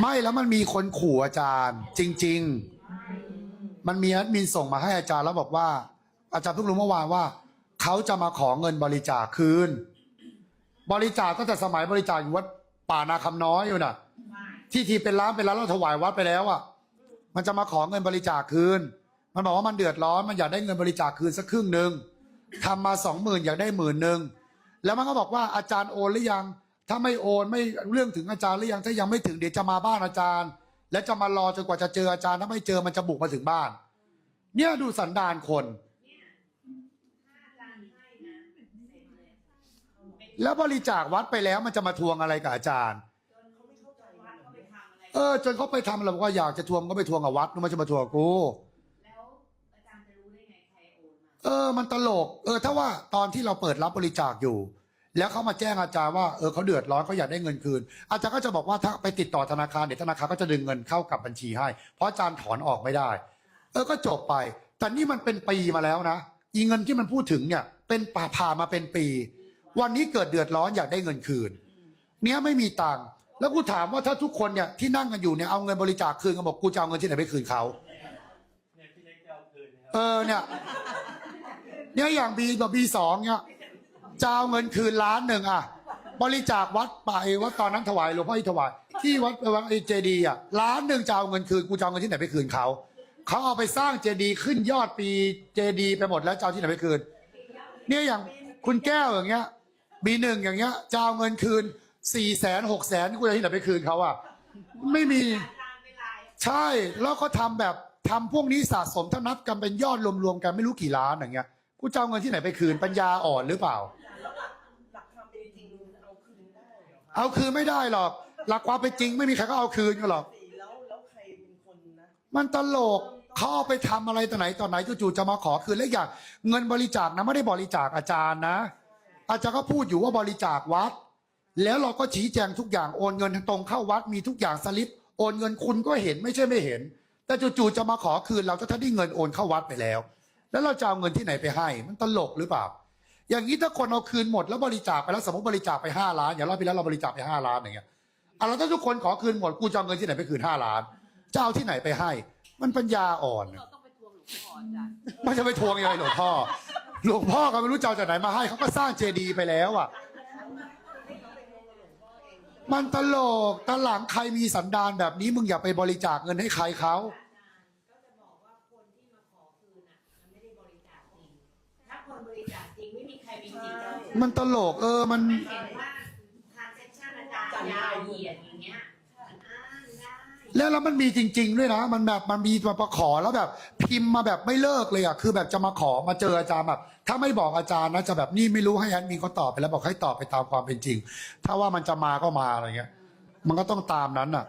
ไม่แล้วมันมีคนขู่อาจารย์ จริง ๆ มันมีแอดมินส่งมาให้อาจารย์แล้วบอกว่า อาจารย์เพิ่งรู้เมื่อวานว่า เขาจะมาขอเงินบริจาคคืน บริจาคตั้งแต่สมัยบริจาคอยู่วัดป่านาคำน้อยอยู่น่ะ ที่ทีเป็นร้านเป็นร้านเราถวายวัดไปแล้วอะ มันจะมาขอเงินบริจาคคืน มันบอกว่ามันเดือดร้อนมันอยากได้เงินบริจาคคืนสักครึ่งหนึ่งทำมาสองหมื่นอยากได้หมื่นหนึ่งแล้วมันก็บอกว่าอาจารย์โอนหรือยัง ถ้าไม่โอนไม่เรื่องถึงอาจารย์หรือยังถ้ายังไม่ถึงเดี๋ยวจะมาบ้านอาจารย์ และจะมารอจนกว่าจะเจออาจารย์ถ้าไม่เจอมันจะบุกมาถึงบ้าน เนี่ยดูสันดานคน แล้วบริจาควัดไปแล้วมันจะมาทวงอะไรกับอาจารย์ เออ จนเขาไปทำเราบอกว่าอยากจะทวงก็ไปทวงกับวัดมันจะมาทวงกูเออ มันตลก เออ ถ้าว่าตอนที่เราเปิดรับบริจาคอยู่ แล้วเขามาแจ้งอาจารย์ว่าเออเขาเดือดร้อนเขาอยากได้เงินคืน อาจารย์ก็จะบอกว่าถ้าไปติดต่อธนาคารเดี๋ยวธนาคารก็จะดึงเงินเข้ากับบัญชีให้ เพราะอาจารย์ถอนออกไม่ได้ เออก็จบไป แต่นี่มันเป็นปีมาแล้วนะอีเงินที่มันพูดถึงเนี่ย เป็นป่าผ่านมาเป็นปี วันนี้เกิดเดือดร้อนอยากได้เงินคืน เนี้ยไม่มีตังค์แล้วกูถามว่าถ้าทุกคนเนี่ยที่นั่งกันอยู่เนี่ยเอาเงินบริจาคคืนกันบอกกูจะเอาเงินที่ไหนไปคืนเขาเนี่ยพี่เล็กจะเอาคืนนะครับเออเนี่ยเนี่ยอย่างบีกับบีสองเนี่ย จะเอาเงินคืนล้านหนึ่งอะ บริจาควัดไปวัดตอนนั้นถวายหลวงพ่ออินถวาย ที่วัดวัดไอเจดีย์อะล้านหนึ่งจะเอาเงินคืนกูจะเอาเงินที่ไหนไปคืนเขาเขาเอาไปสร้างเจดีย์ขึ้นยอดปีเจดีย์ไปหมดแล้วจะเอาที่ไหนไปคืน เนี่ยอย่างคุณแก้วอย่างเงี้ยบีหนึ่งอย่างเงี้ยจะเอาเงินคืนสี่แสนหกแสนกูจะเอาที่ไหนไปคืนเขาอะไม่มี ใช่แล้วก็ทำแบบทำพวกนี้สะสมถ้านับกันเป็นยอดรวมๆกันไม่รู้กี่ล้านอย่างเงี้ยกูจะเอาเงินที่ไหนไปคืนปัญญาอ่อนหรือเปล่า หลักความเป็นจริงเอาคืนได้ เหรอเอาคืนไม่ได้หรอก หลักความเป็นจริงไม่มีใครก็เอาคืนกันหรอก สี่แล้วแล้วใครเป็นคนนะมันตลกเขาเอาไปทำอะไรต่อไหนต่อไหนจู่ๆจะมาขอคืนและอย่างเงินบริจาคนะไม่ได้บริจาคอาจารย์นะ อาจารย์ก็พูดอยู่ว่าบริจาควัด แล้วเราก็ชี้แจงทุกอย่างโอนเงินตรงเข้าวัดมีทุกอย่างสลิปโอนเงินคุณก็เห็นไม่ใช่ไม่เห็น แต่จู่ๆจะมาขอคืนเราถ้าได้เงินโอนเข้าวัดไปแล้ว แล้วเราจะเอาเงินที่ไหนไปให้ มันตลกหรือเปล่า อย่างนี้ถ้าคนเอาคืนหมดแล้วบริจาคไปแล้วสมมติบริจาคไปห้าล้านอย่างรอบที่แล้วเราบริจาคไปห้าล้านอย่างเงี้ยอะแล้วถ้าทุกคนขอคืนหมดกูจะเอาเงินที่ไหนไปคืนห้าล้านจะเอาที่ไหนไปให้ มันปัญญาอ่อนเราต้องไปทวงหลวงพ่ออาจารย์ไม่จะไปทวงยังไงหลวงพ่อหลวงพ่อก็ไม่รู้จะเอาจากไหนมาให้เขาก็สร้างเจดีย์ไปแล้วอะ มันตลกตอนหลังใครมีสันดานแบบนี้มึงอย่าไปบริจาคเงินให้ใครเขา จริงไม่มีใครมีจิตเรามันตลก เออ มันมันเห็นว่าทานเซ็ชันอาจารย์ยาวเหยียดอย่างเงี้ยมันอ้างได้แล้วแล้วมันมีจริง ๆ ด้วยนะ มันแบบมันมีมาขอแล้วแบบ พิมพ์มาแบบไม่เลิกเลยอะ คือแบบจะมาขอมาเจออาจารย์แบบ ถ้าไม่บอกอาจารย์นะจะแบบนี่ไม่รู้ให้แอดมินเขาตอบไปแล้วบอกให้ตอบไปตามความเป็นจริง ถ้าว่ามันจะมาก็มาอะไรเงี้ย มันก็ต้องตามนั้นอะ